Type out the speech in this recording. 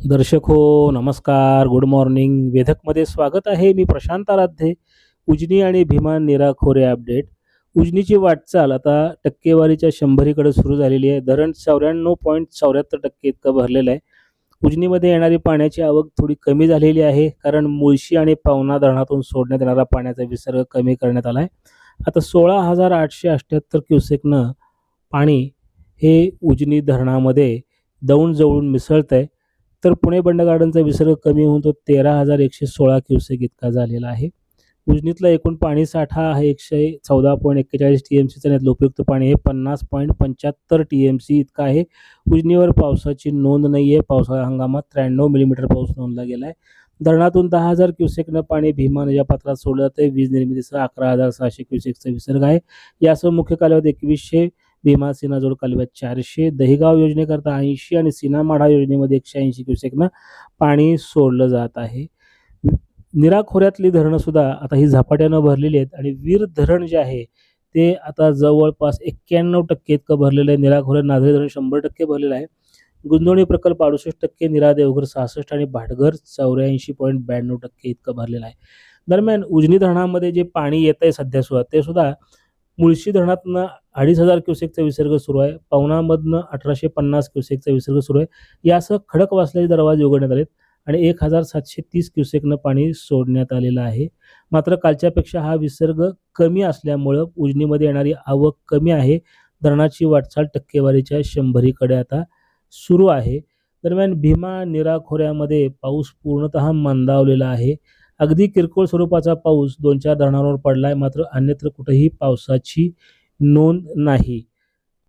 दर्शक हो नमस्कार. गुड मॉर्निंग वेधकमध्ये स्वागत आहे. मी प्रशांत आराध्ये. उजनी आणि भीमा निरा खोरे अपडेट. उजनीची वाटचाल आता टक्केवारीच्या शंभरीकडे सुरू झालेली आहे. धरण चौऱ्याण्णव पॉईंट चौऱ्याहत्तर टक्के इतकं भरलेलं आहे. उजनीमध्ये येणारी पाण्याची आवक थोडी कमी झालेली आहे. कारण मुळशी आणि पवना धरणातून सोडण्यात येणारा पाण्याचा विसर्ग कमी करण्यात आला आहे आता सोळा हजार आठशे अठ्ठ्याहत्तर क्युसेकनं पाणी हे उजनी धरणामध्ये दौंड जवळून मिसळतं आहे तर पुणे बंड गार्डनचा विसर्ग कमी होऊन तो तेरा हजार एकशे सोळा क्युसेक इतका झालेला आहे. उजनीतला एकूण पाणी साठा आहे एकशे चौदा पॉईंट एक्केचाळीस टी एम सीचं यातलं उपयुक्त पाणी हे पन्नास पॉईंट पंच्याहत्तर टी एम सी इतका आहे. उजनीवर पावसाची नोंद नाही आहे पावसाळा हंगामात त्र्याण्णव मिलीमीटर पाऊस नोंदला गेला आहे धरणातून दहा हजार क्युसेकनं पाणी भीमा नद्या पात्रात सोडलं जातं वीज निर्मितीचा अकरा हजार सहाशे क्युसेकचा विसर्ग आहे. यासह मुख्य कालावधी एकवीसशे भीमा सीनाजोड कालव्यात चारशे दहिगाव योजनेकरता ऐंशी आणि सीना माढा योजनेमध्ये एकशे ऐंशी क्युसेकनं पाणी सोडलं जात आहे. निरा खोऱ्यातली धरणं सुद्धा आता ही झपाट्यानं भरलेली आहेत आणि वीर धरण जे आहे ते आता जवळपास एक्क्याण्णव टक्के इतकं भरलेलं आहे. निरा खोऱ्यात नाझरे धरण शंभर टक्के भरलेलं आहे. गुंजवणी प्रकल्प अडुसष्ट टक्के निरा देवघर सहासष्ट आणि भाटघर चौऱ्याऐंशी पॉईंट ब्याण्णव टक्के इतकं भरलेलं आहे. दरम्यान उजनी धरणामध्ये जे पाणी येत आहे सध्या सुद्धा ते सुद्धा मुळशी धरणातनं अडीच हजार क्युसेकचा विसर्ग सुरू आहे. पवनामधनं अठराशे पन्नास क्युसेकचा विसर्ग सुरू आहे. यासह खडक खडकवासल्याचे दरवाजे उघडण्यात आलेत आणि एक हजार सातशे तीस क्युसेकनं पाणी सोडण्यात आलेलं आहे. मात्र कालच्यापेक्षा हा विसर्ग कमी असल्यामुळं उजनीमध्ये येणारी आवक कमी आहे. धरणाची वाटचाल टक्केवारीच्या शंभरीकडे आता सुरू आहे. दरम्यान भीमा निरा खोऱ्यामध्ये पाऊस पूर्णतः मंदावलेला आहे. अगदी किरकोळ स्वरूपाचा पाऊस दोन चार धरणांवर पडला आहे मात्र अन्यत्र कुठेही पावसाची नोंद नाही.